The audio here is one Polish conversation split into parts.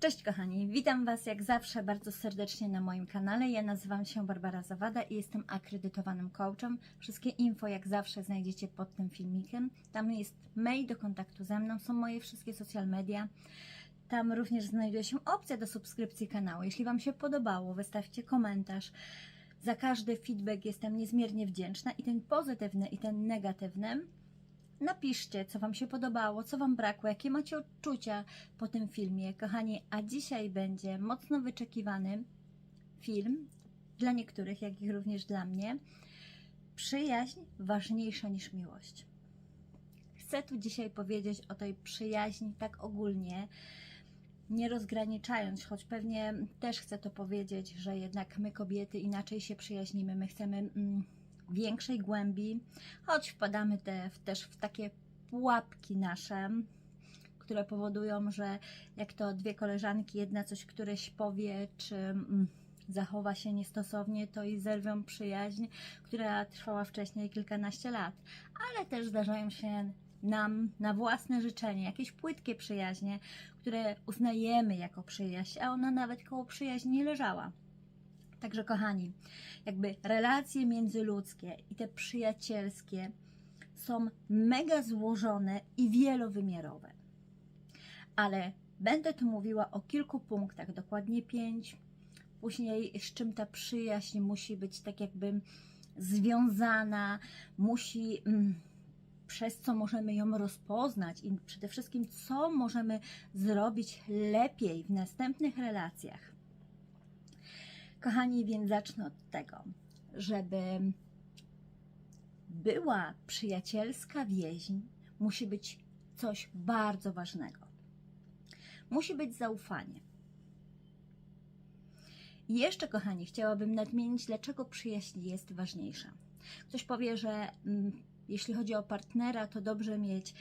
Cześć kochani, witam Was jak zawsze bardzo serdecznie na moim kanale. Ja nazywam się Barbara Zawada i jestem akredytowanym coachem. Wszystkie info jak zawsze znajdziecie pod tym filmikiem. Tam jest mail do kontaktu ze mną, są moje wszystkie social media. Tam również znajduje się opcja do subskrypcji kanału. Jeśli Wam się podobało, wystawcie komentarz. Za każdy feedback jestem niezmiernie wdzięczna i ten pozytywny i ten negatywny. Napiszcie, co Wam się podobało, co Wam brakło, jakie macie odczucia po tym filmie, kochani. A dzisiaj będzie mocno wyczekiwany film dla niektórych, jak i również dla mnie. Przyjaźń ważniejsza niż miłość. Chcę tu dzisiaj powiedzieć o tej przyjaźni tak ogólnie, nie rozgraniczając, choć pewnie też chcę to powiedzieć, że jednak my kobiety inaczej się przyjaźnimy. My chcemy mm, większej głębi, choć wpadamy te, też w takie pułapki nasze, które powodują, że jak to dwie koleżanki, jedna coś któreś powie, czy mm, zachowa się niestosownie, to i zerwią przyjaźń, która trwała wcześniej kilkanaście lat. Ale też zdarzają się nam na własne życzenie, jakieś płytkie przyjaźnie, które uznajemy jako przyjaźń, a ona nawet koło przyjaźni nie leżała. Także kochani, jakby relacje międzyludzkie i te przyjacielskie są mega złożone i wielowymiarowe. Ale będę tu mówiła o kilku punktach, dokładnie pięć. Później z czym ta przyjaźń musi być tak jakby związana, musi mm, przez co możemy ją rozpoznać i przede wszystkim co możemy zrobić lepiej w następnych relacjach. Kochani, więc zacznę od tego, żeby była przyjacielska więź, musi być coś bardzo ważnego. Musi być zaufanie. I jeszcze, kochani, chciałabym nadmienić, dlaczego przyjaźń jest ważniejsza. Ktoś powie, że mm, jeśli chodzi o partnera, to dobrze mieć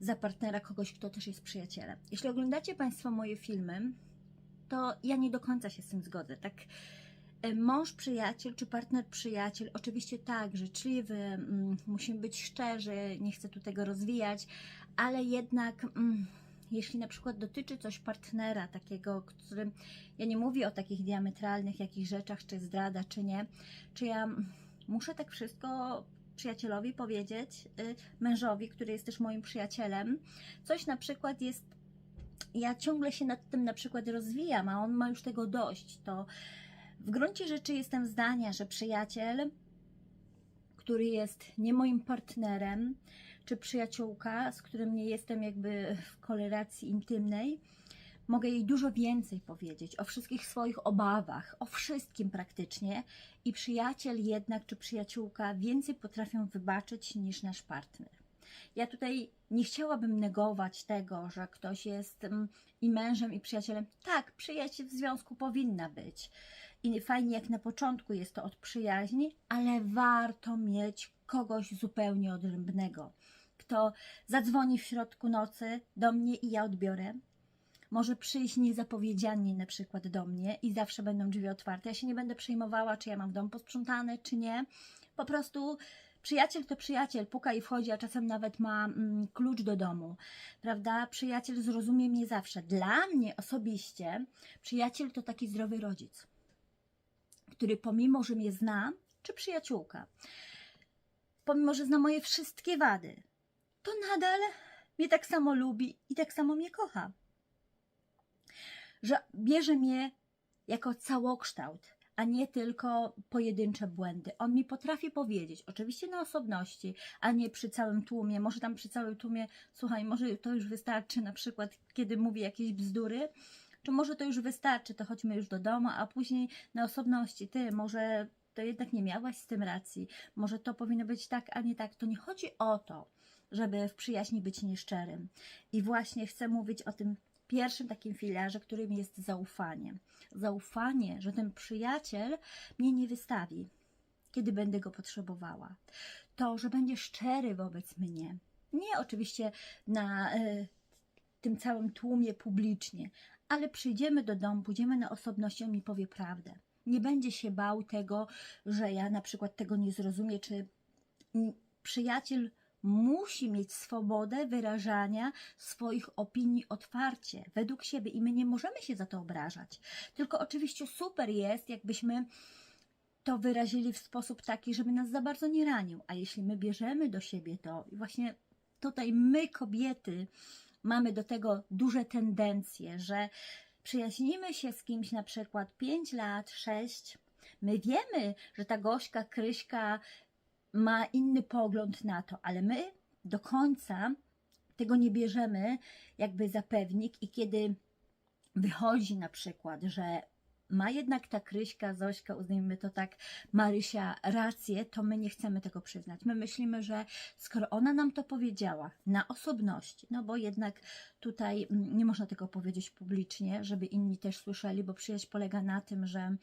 za partnera kogoś, kto też jest przyjacielem. Jeśli oglądacie Państwo moje filmy, to ja nie do końca się z tym zgodzę. Tak, mąż przyjaciel czy partner przyjaciel, oczywiście tak, życzliwy, mm, musimy być szczerzy, nie chcę tu tego rozwijać, ale jednak. Mm, jeśli na przykład dotyczy coś partnera takiego, którym ja nie mówię o takich diametralnych jakichś rzeczach, czy zdrada, czy nie, czy ja muszę tak wszystko przyjacielowi powiedzieć, y, mężowi, który jest też moim przyjacielem, coś na przykład jest, ja ciągle się nad tym na przykład rozwijam, a on ma już tego dość, to w gruncie rzeczy jestem zdania, że przyjaciel, który jest nie moim partnerem, czy przyjaciółka, z którym nie jestem jakby w korelacji intymnej, mogę jej dużo więcej powiedzieć o wszystkich swoich obawach, o wszystkim praktycznie i przyjaciel jednak czy przyjaciółka więcej potrafią wybaczyć niż nasz partner. Ja tutaj nie chciałabym negować tego, że ktoś jest mm, i mężem, i przyjacielem. Tak, przyjaźń w związku powinna być. I fajnie, jak na początku jest to od przyjaźni, ale warto mieć kogoś zupełnie odrębnego, kto zadzwoni w środku nocy do mnie i ja odbiorę, może przyjść niezapowiedzianie na przykład do mnie i zawsze będą drzwi otwarte. Ja się nie będę przejmowała, czy ja mam dom posprzątany, czy nie. Po prostu przyjaciel to przyjaciel, puka i wchodzi, a czasem nawet ma mm, klucz do domu, prawda? Przyjaciel zrozumie mnie zawsze. Dla mnie osobiście przyjaciel to taki zdrowy rodzic, który pomimo, że mnie zna, czy przyjaciółka, pomimo, że zna moje wszystkie wady, to nadal mnie tak samo lubi i tak samo mnie kocha że bierze mnie jako całokształt, a nie tylko pojedyncze błędy. On mi potrafi powiedzieć, oczywiście na osobności, a nie przy całym tłumie. Może tam przy całym tłumie, słuchaj, może to już wystarczy na przykład, kiedy mówię jakieś bzdury, czy może to już wystarczy, to chodźmy już do domu, a później na osobności, ty, może to jednak nie miałaś z tym racji, może to powinno być tak, a nie tak. To nie chodzi o to, żeby w przyjaźni być nieszczerym. I właśnie chcę mówić o tym pierwszym takim filarze, którym jest zaufanie. Zaufanie, że ten przyjaciel mnie nie wystawi, kiedy będę go potrzebowała. To, że będzie szczery wobec mnie. Nie oczywiście na y, tym całym tłumie publicznie, ale przyjdziemy do domu, pójdziemy na osobność, on mi powie prawdę. Nie będzie się bał tego, że ja na przykład tego nie zrozumiem, czy przyjaciel musi mieć swobodę wyrażania swoich opinii otwarcie, według siebie i my nie możemy się za to obrażać. Tylko oczywiście super jest, jakbyśmy to wyrazili w sposób taki, żeby nas za bardzo nie ranił. A jeśli my bierzemy do siebie to, i właśnie tutaj my, kobiety, mamy do tego duże tendencje, że przyjaźnimy się z kimś na przykład 5 lat, 6, my wiemy, że ta Gośka, Kryśka ma inny pogląd na to, ale my do końca tego nie bierzemy jakby za pewnik i kiedy wychodzi na przykład, że ma jednak ta Kryśka, Zośka, uznajmy to tak, Marysia rację, to my nie chcemy tego przyznać. My myślimy, że skoro ona nam to powiedziała na osobności, no bo jednak tutaj mm, nie można tego powiedzieć publicznie, żeby inni też słyszeli, bo przyjaźń polega na tym, że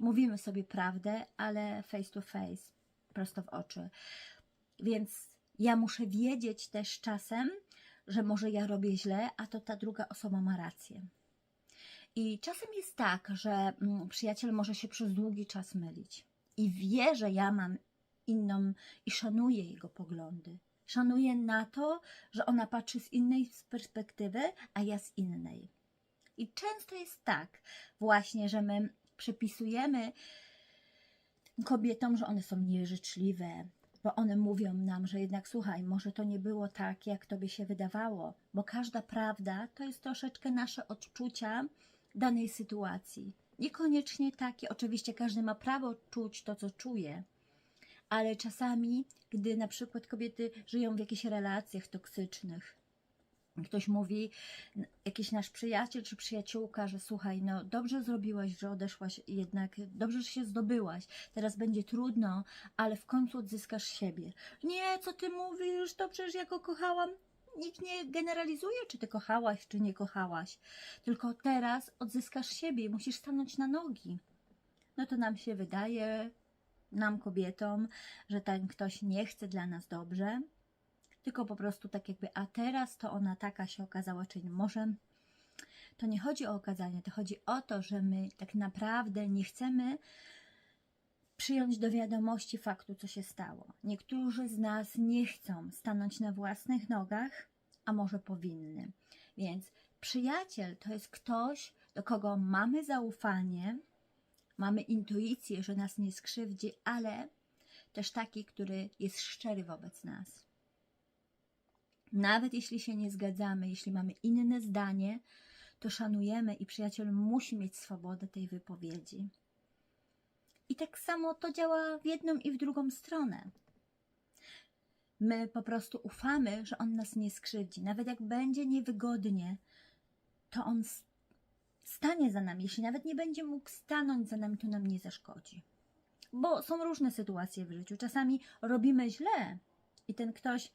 mówimy sobie prawdę, ale face to face, prosto w oczy. Więc ja muszę wiedzieć też czasem, że może ja robię źle, a to ta druga osoba ma rację. I czasem jest tak, że mm, przyjaciel może się przez długi czas mylić i wie, że ja mam inną i szanuję jego poglądy. Szanuję na to, że ona patrzy z innej perspektywy, a ja z innej. I często jest tak, właśnie, że my przypisujemy kobietom, że one są nieżyczliwe, bo one mówią nam, że jednak słuchaj, może to nie było tak, jak tobie się wydawało, bo każda prawda to jest troszeczkę nasze odczucia danej sytuacji. Niekoniecznie takie, oczywiście każdy ma prawo czuć to, co czuje, ale czasami, gdy na przykład kobiety żyją w jakichś relacjach toksycznych, ktoś mówi, jakiś nasz przyjaciel czy przyjaciółka, że słuchaj, no dobrze zrobiłaś, że odeszłaś jednak, dobrze, że się zdobyłaś, teraz będzie trudno, ale w końcu odzyskasz siebie. Nie, co ty mówisz, to przecież ja go kochałam. Nikt nie generalizuje, czy ty kochałaś, czy nie kochałaś, tylko teraz odzyskasz siebie i musisz stanąć na nogi. No to nam się wydaje, nam kobietom, że ten ktoś nie chce dla nas dobrze, tylko po prostu tak jakby, a teraz to ona taka się okazała, czyli może to nie chodzi o okazanie, to chodzi o to, że my tak naprawdę nie chcemy przyjąć do wiadomości faktu, co się stało. Niektórzy z nas nie chcą stanąć na własnych nogach, a może powinny. Więc przyjaciel to jest ktoś, do kogo mamy zaufanie, mamy intuicję, że nas nie skrzywdzi, ale też taki, który jest szczery wobec nas. Nawet jeśli się nie zgadzamy, jeśli mamy inne zdanie, to szanujemy i przyjaciel musi mieć swobodę tej wypowiedzi. I tak samo to działa w jedną i w drugą stronę. My po prostu ufamy, że on nas nie skrzywdzi. Nawet jak będzie niewygodnie, to on stanie za nami. Jeśli nawet nie będzie mógł stanąć za nami, to nam nie zaszkodzi. Bo są różne sytuacje w życiu. Czasami robimy źle i ten ktoś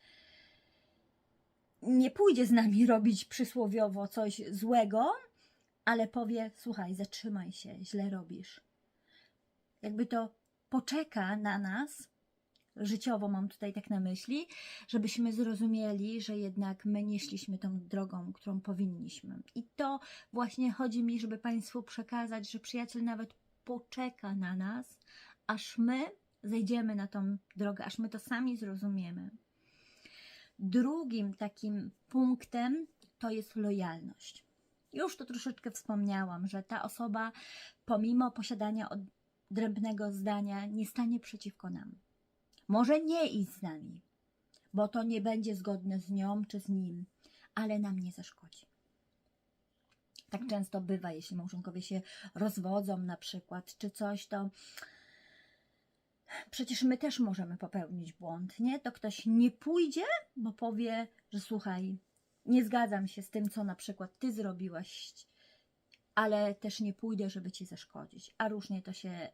nie pójdzie z nami robić przysłowiowo coś złego, ale powie: Słuchaj, zatrzymaj się, źle robisz. Jakby to poczeka na nas, życiowo mam tutaj tak na myśli, żebyśmy zrozumieli, że jednak my nie szliśmy tą drogą, którą powinniśmy. I to właśnie chodzi mi, żeby Państwu przekazać, że przyjaciel nawet poczeka na nas, aż my zejdziemy na tą drogę, aż my to sami zrozumiemy. Drugim takim punktem to jest lojalność. Już to troszeczkę wspomniałam, że ta osoba, pomimo posiadania odrębnego zdania, nie stanie przeciwko nam. Może nie iść z nami, bo to nie będzie zgodne z nią czy z nim, ale nam nie zaszkodzi. Tak często bywa, jeśli małżonkowie się rozwodzą, na przykład, czy coś, to przecież my też możemy popełnić błąd, nie? To ktoś nie pójdzie, bo powie, że słuchaj, nie zgadzam się z tym, co na przykład ty zrobiłaś, ale też nie pójdę, żeby ci zaszkodzić. A różnie to się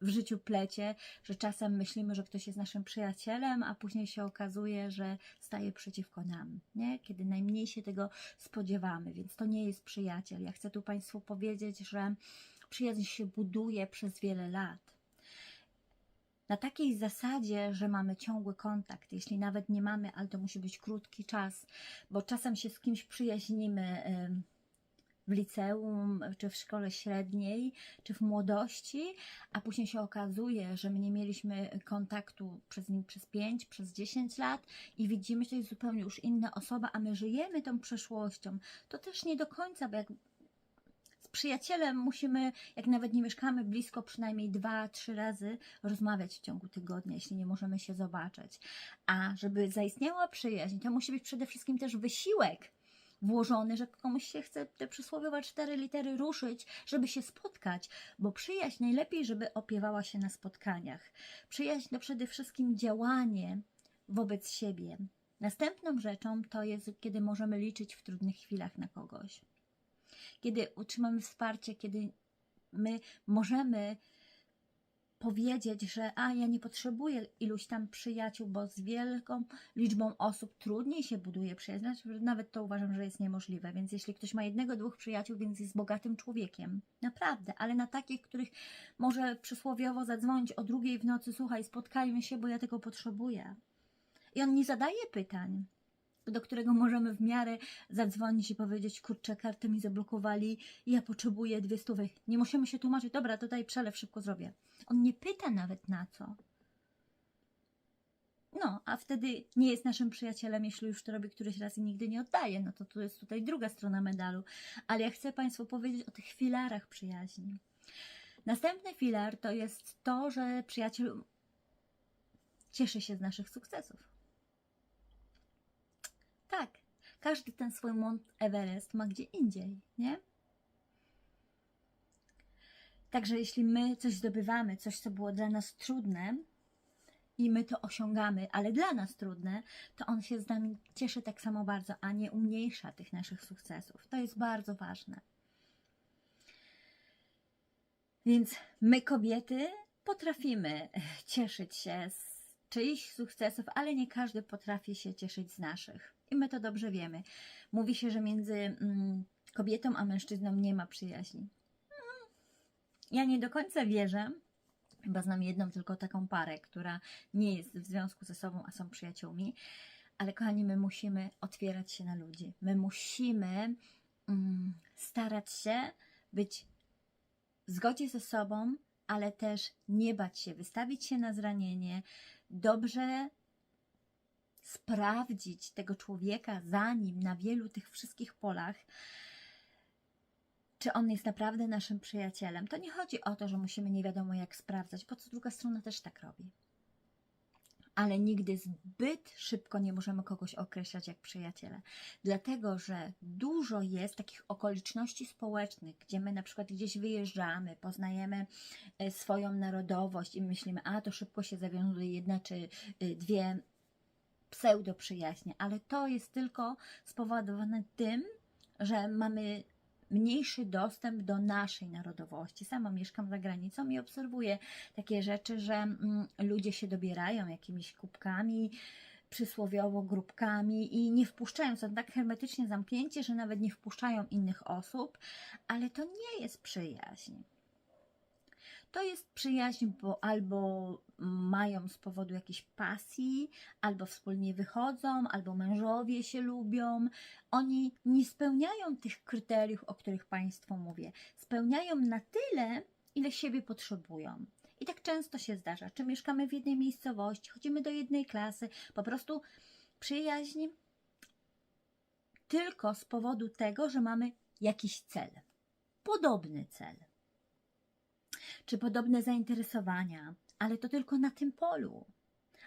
w życiu plecie, że czasem myślimy, że ktoś jest naszym przyjacielem, a później się okazuje, że staje przeciwko nam, nie? Kiedy najmniej się tego spodziewamy, więc to nie jest przyjaciel. Ja chcę tu Państwu powiedzieć, że przyjaźń się buduje przez wiele lat. Na takiej zasadzie, że mamy ciągły kontakt, jeśli nawet nie mamy, ale to musi być krótki czas, bo czasem się z kimś przyjaźnimy ym, w liceum, czy w szkole średniej, czy w młodości, a później się okazuje, że my nie mieliśmy kontaktu przez nim przez 5, przez 10 lat i widzimy, że to jest zupełnie już inna osoba, a my żyjemy tą przeszłością, to też nie do końca, bo jak z przyjacielem musimy, jak nawet nie mieszkamy blisko, przynajmniej dwa, trzy razy rozmawiać w ciągu tygodnia, jeśli nie możemy się zobaczyć. A żeby zaistniała przyjaźń, to musi być przede wszystkim też wysiłek włożony, że komuś się chce te przysłowiowe cztery litery ruszyć, żeby się spotkać, bo przyjaźń najlepiej, żeby opiewała się na spotkaniach. Przyjaźń to przede wszystkim działanie wobec siebie. Następną rzeczą to jest, kiedy możemy liczyć w trudnych chwilach na kogoś. Kiedy utrzymamy wsparcie, kiedy my możemy powiedzieć, że a ja nie potrzebuję iluś tam przyjaciół, bo z wielką liczbą osób trudniej się buduje przyjaźń. Nawet to uważam, że jest niemożliwe. Więc jeśli ktoś ma jednego, dwóch przyjaciół, więc jest bogatym człowiekiem. Naprawdę, ale na takich, których może przysłowiowo zadzwonić o drugiej w nocy, słuchaj, spotkajmy się, bo ja tego potrzebuję. I on nie zadaje pytań, do którego możemy w miarę zadzwonić i powiedzieć, kurczę, kartę mi zablokowali ja potrzebuję dwie stówy. Nie musimy się tłumaczyć, dobra, tutaj przelew szybko zrobię. On nie pyta nawet na co. No, a wtedy nie jest naszym przyjacielem, jeśli już to robi któryś raz i nigdy nie oddaje. No to tu jest tutaj druga strona medalu. Ale ja chcę Państwu powiedzieć o tych filarach przyjaźni. Następny filar to jest to, że przyjaciel cieszy się z naszych sukcesów. Tak, każdy ten swój Mount Everest ma gdzie indziej, nie? Także jeśli my coś zdobywamy, coś, co było dla nas trudne i my to osiągamy, ale dla nas trudne, to on się z nami cieszy tak samo bardzo, a nie umniejsza tych naszych sukcesów. To jest bardzo ważne. Więc my, kobiety, potrafimy cieszyć się z czyichś sukcesów, ale nie każdy potrafi się cieszyć z naszych. I my to dobrze wiemy. Mówi się, że między mm, kobietą a mężczyzną nie ma przyjaźni. Ja nie do końca wierzę, chyba znam jedną tylko taką parę, która nie jest w związku ze sobą, a są przyjaciółmi. Ale kochani, my musimy otwierać się na ludzi. My musimy mm, starać się być w zgodzie ze sobą, ale też nie bać się, wystawić się na zranienie, dobrze sprawdzić tego człowieka zanim na wielu tych wszystkich polach, czy on jest naprawdę naszym przyjacielem. To nie chodzi o to, że musimy nie wiadomo jak sprawdzać, bo co druga strona też tak robi. Ale nigdy zbyt szybko nie możemy kogoś określać jak przyjaciela. Dlatego, że dużo jest takich okoliczności społecznych, gdzie my na przykład gdzieś wyjeżdżamy, poznajemy e, swoją narodowość i myślimy, a to szybko się zawiązuje jedna czy y, dwie pseudo przyjaźnie, ale to jest tylko spowodowane tym, że mamy mniejszy dostęp do naszej narodowości. Sama mieszkam za granicą i obserwuję takie rzeczy, że mm, ludzie się dobierają jakimiś kubkami, przysłowiowo grupkami i nie wpuszczają, są tak hermetycznie zamknięci, że nawet nie wpuszczają innych osób, ale to nie jest przyjaźń. To jest przyjaźń, bo albo mają z powodu jakiejś pasji, albo wspólnie wychodzą, albo mężowie się lubią. Oni nie spełniają tych kryteriów, o których Państwu mówię. Spełniają na tyle, ile siebie potrzebują. I tak często się zdarza, czy mieszkamy w jednej miejscowości, chodzimy do jednej klasy, po prostu przyjaźń tylko z powodu tego, że mamy jakiś cel, podobny cel czy podobne zainteresowania, ale to tylko na tym polu.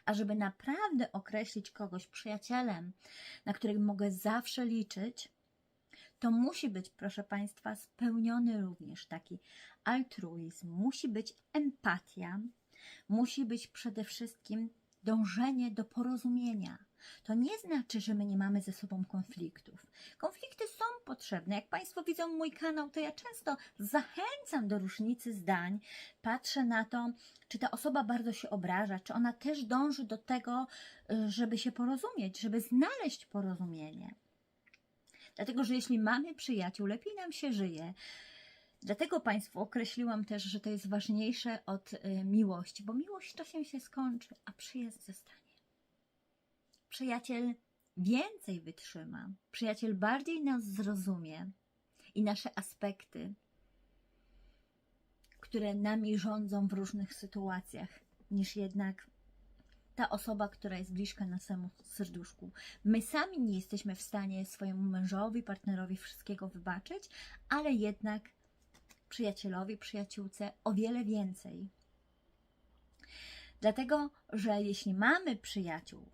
A żeby naprawdę określić kogoś przyjacielem, na którego mogę zawsze liczyć, to musi być, proszę Państwa, spełniony również taki altruizm, musi być empatia, musi być przede wszystkim dążenie do porozumienia. To nie znaczy, że my nie mamy ze sobą konfliktów. Konflikty są potrzebne. Jak Państwo widzą mój kanał, to ja często zachęcam do różnicy zdań. Patrzę na to, czy ta osoba bardzo się obraża, czy ona też dąży do tego, y, żeby się porozumieć, żeby znaleźć porozumienie. Dlatego, że jeśli mamy przyjaciół, lepiej nam się żyje. Dlatego Państwu określiłam też, że to jest ważniejsze od y, miłości, bo miłość czasem się skończy, a przyjaźń zostanie. Przyjaciel więcej wytrzyma, przyjaciel bardziej nas zrozumie i nasze aspekty, które nami rządzą w różnych sytuacjach, niż jednak ta osoba, która jest bliska naszemu serduszku. My sami nie jesteśmy w stanie swojemu mężowi, partnerowi wszystkiego wybaczyć, ale jednak przyjacielowi, przyjaciółce o wiele więcej. Dlatego, że jeśli mamy przyjaciół,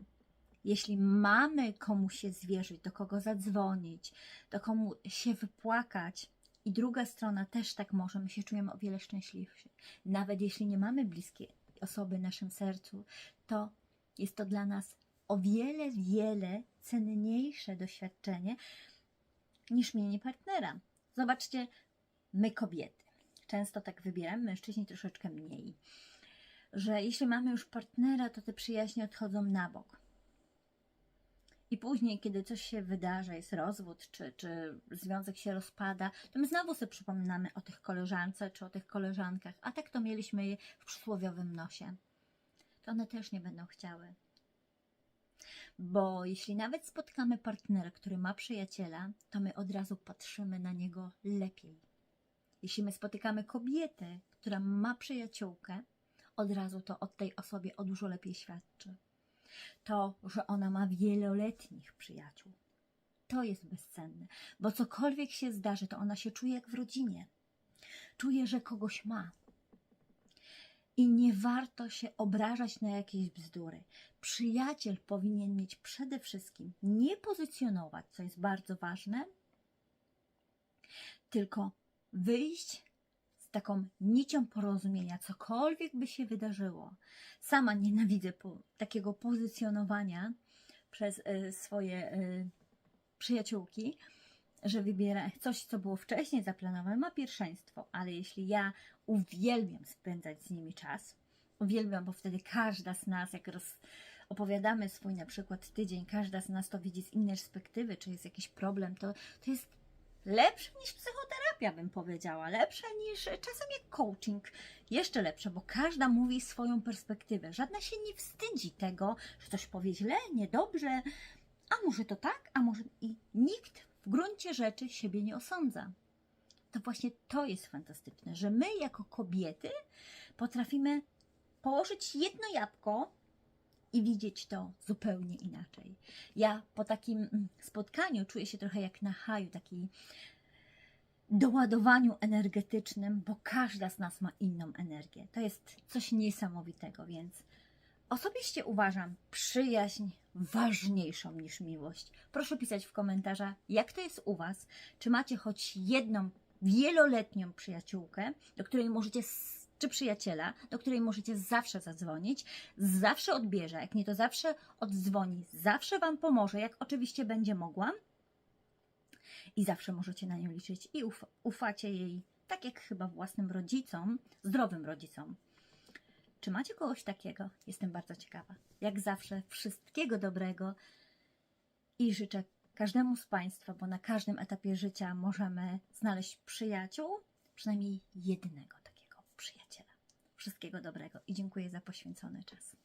jeśli mamy komu się zwierzyć, do kogo zadzwonić, do komu się wypłakać, i druga strona też tak może, my się czujemy o wiele szczęśliwsi. Nawet jeśli nie mamy bliskiej osoby w naszym sercu, to jest to dla nas o wiele, wiele cenniejsze doświadczenie niż mienie partnera. Zobaczcie, my kobiety często tak wybieramy, mężczyźni troszeczkę mniej, że jeśli mamy już partnera, to te przyjaźnie odchodzą na bok. I później, kiedy coś się wydarza, jest rozwód, czy, czy związek się rozpada, to my znowu sobie przypominamy o tych koleżance, czy o tych koleżankach, a tak to mieliśmy je w przysłowiowym nosie. To one też nie będą chciały. Bo jeśli nawet spotkamy partnera, który ma przyjaciela, to my od razu patrzymy na niego lepiej. Jeśli my spotykamy kobietę, która ma przyjaciółkę, od razu to od tej osobie o dużo lepiej świadczy. To, że ona ma wieloletnich przyjaciół, to jest bezcenne, bo cokolwiek się zdarzy, to ona się czuje jak w rodzinie. Czuje, że kogoś ma. I nie warto się obrażać na jakieś bzdury. Przyjaciel powinien mieć przede wszystkim nie pozycjonować, co jest bardzo ważne, tylko wyjść taką nicią porozumienia, cokolwiek by się wydarzyło. Sama nienawidzę po, takiego pozycjonowania przez y, swoje y, przyjaciółki, że wybiera coś, co było wcześniej zaplanowane, ma pierwszeństwo, ale jeśli ja uwielbiam spędzać z nimi czas, uwielbiam, bo wtedy każda z nas, jak roz, opowiadamy swój na przykład tydzień, każda z nas to widzi z innej perspektywy, czy jest jakiś problem, to, to jest lepsze niż psychoterapia, bym powiedziała, lepsze niż czasem jak coaching, jeszcze lepsze, bo każda mówi swoją perspektywę, żadna się nie wstydzi tego, że coś powie źle, niedobrze, a może to tak, a może i nikt w gruncie rzeczy siebie nie osądza. To właśnie to jest fantastyczne, że my jako kobiety potrafimy położyć jedno jabłko i widzieć to zupełnie inaczej. Ja po takim mm, spotkaniu czuję się trochę jak na haju, taki doładowaniu energetycznym, bo każda z nas ma inną energię. To jest coś niesamowitego, więc osobiście uważam przyjaźń ważniejszą niż miłość. Proszę pisać w komentarzach, jak to jest u Was. Czy macie choć jedną wieloletnią przyjaciółkę, do której możecie, czy przyjaciela, do której możecie zawsze zadzwonić, zawsze odbierze, jak nie to zawsze oddzwoni, zawsze Wam pomoże, jak oczywiście będzie mogła i zawsze możecie na nią liczyć i uf- ufacie jej, tak jak chyba własnym rodzicom, zdrowym rodzicom. Czy macie kogoś takiego? Jestem bardzo ciekawa. Jak zawsze, wszystkiego dobrego i życzę każdemu z Państwa, bo na każdym etapie życia możemy znaleźć przyjaciół, przynajmniej jednego przyjaciela. Wszystkiego dobrego i dziękuję za poświęcony czas.